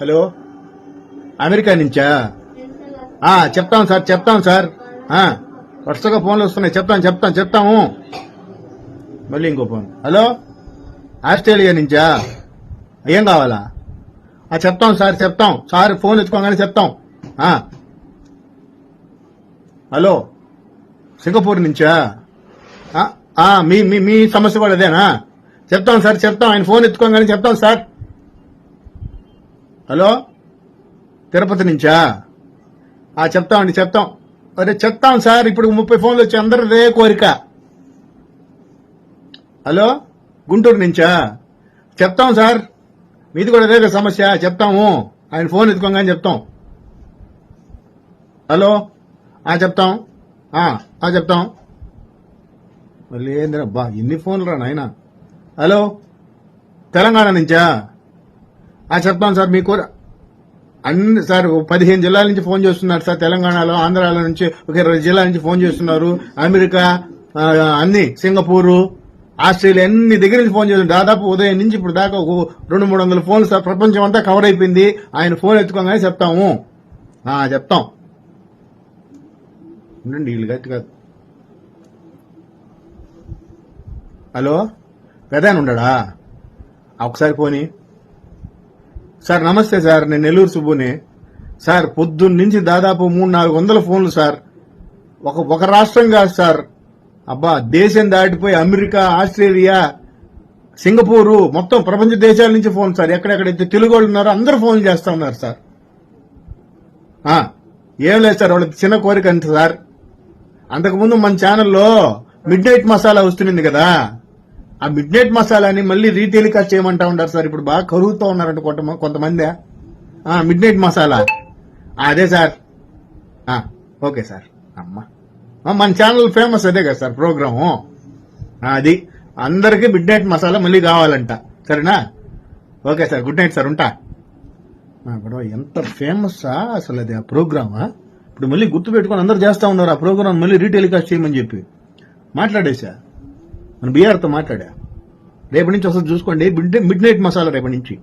Hello? America నుంచా? చెప్తాం sir చెప్తాం సార్. వరుసగా ఫోన్లు వస్తున్నాయి. చెప్తాం చెప్తాం చెప్తాము. మళ్ళీ ఇంకో ఫోన్. హలో? ఆస్ట్రేలియా నుంచా? ఏం కావాలా? ఆ, చెప్తాం సార్ చెప్తాం. సార్ ఫోన్ ఎత్తుకోగానే చెప్తాం. హలో? సింగపూర్ నుంచా? మీ మీ మీ సమస్య కూడా అదేనా? చెప్తాం సార్ చెప్తాం. ఆయన ఫోన్ ఎత్తుకోగానే చెప్తాం సార్. హలో? తిరుపతి నుంచా? ఆ చెప్తామండి చెప్తాం. అరే చెప్తాం సార్ ఇప్పుడు ముప్పై ఫోన్లు వచ్చి అందరూ రే కోరిక. హలో? గుంటూరు నుంచా? చెప్తాం సార్. మీది కూడా అదే సమస్య చెప్తాము. ఆయన ఫోన్ ఎత్తుకోగానే చెప్తాం. హలో? ఆ చెప్తాం. ఆ ఆ చెప్తాం. మళ్ళీ ఏందిరా బా ఎన్ని ఫోన్లు రా నాయన. హలో? తెలంగాణ నుంచా? ఆ చెప్తాం సార్ మీకు అన్ని సార్ పదిహేను జిల్లాల నుంచి ఫోన్ చేస్తున్నారు సార్ తెలంగాణలో ఆంధ్రాలో నుంచి ఒక ఇరవై జిల్లాల నుంచి ఫోన్ చేస్తున్నారు. అమెరికా అన్ని సింగపూరు ఆస్ట్రేలియా అన్ని దగ్గర నుంచి ఫోన్ చేస్తున్నారు. దాదాపు ఉదయం నుంచి ఇప్పుడు దాకా ఒక రెండు మూడు వందల ఫోన్లు సార్ ప్రపంచం అంతా కవర్ అయిపోయింది. ఆయన ఫోన్ ఎత్తుకోగానే చెప్తాము. చెప్తాం. ఉండండి వీళ్ళు గట్టి కాదు. హలో? పెదాని ఉండడా? ఒకసారి పోనీ. సార్ నమస్తే సార్ నేను నెల్లూరు సుబ్బుని. సార్ పొద్దున్న నుంచి దాదాపు మూడు నాలుగు వందల ఫోన్లు సార్. ఒక ఒక రాష్ట్రం కాదు సార్. అబ్బా దేశం దాటిపోయి అమెరికా ఆస్ట్రేలియా సింగపూరు మొత్తం ప్రపంచ దేశాల నుంచి ఫోన్ సార్. ఎక్కడెక్కడైతే తెలుగు వాళ్ళు ఉన్నారో అందరూ ఫోన్లు చేస్తా ఉన్నారు సార్. ఏం లేదు సార్ వాళ్ళకి చిన్న కోరిక అంతే సార్. అంతకుముందు మన ఛానల్లో మిడ్ నైట్ మసాలా వస్తుంది కదా. ఆ మిడ్ నైట్ మసాలాని మళ్ళీ రీటెలికాస్ట్ చేయమంటా ఉంటారు సార్. ఇప్పుడు బాగా కరుగుతూ ఉన్నారంట కొంత కొంతమంది. Midnight masala. అదే సార్. Okay sir. అమ్మా. మన ఛానల్ ఫేమస్ అదే కదా సార్ ప్రోగ్రాము. అది. అందరికీ మిడ్ నైట్ మసాలా మళ్ళీ కావాలంట. సరేనా? Okay sir good night sir ఉంటా. గొడవ ఎంత ఫేమస్ అసలు అది ఆ ప్రోగ్రామా? ఇప్పుడు మళ్ళీ గుర్తు పెట్టుకొని అందరు చేస్తూ ఉన్నారు ఆ ప్రోగ్రామ్ మళ్ళీ రీటెలికాస్ట్ చేయమని చెప్పి. మాట్లాడేశా? మన బీఆర్తో మాట్లాడా? రేపటి నుంచి వస్తుంది చూసుకోండి. మిడ్ మిడ్ నైట్ మసాలా రేపటి నుంచి.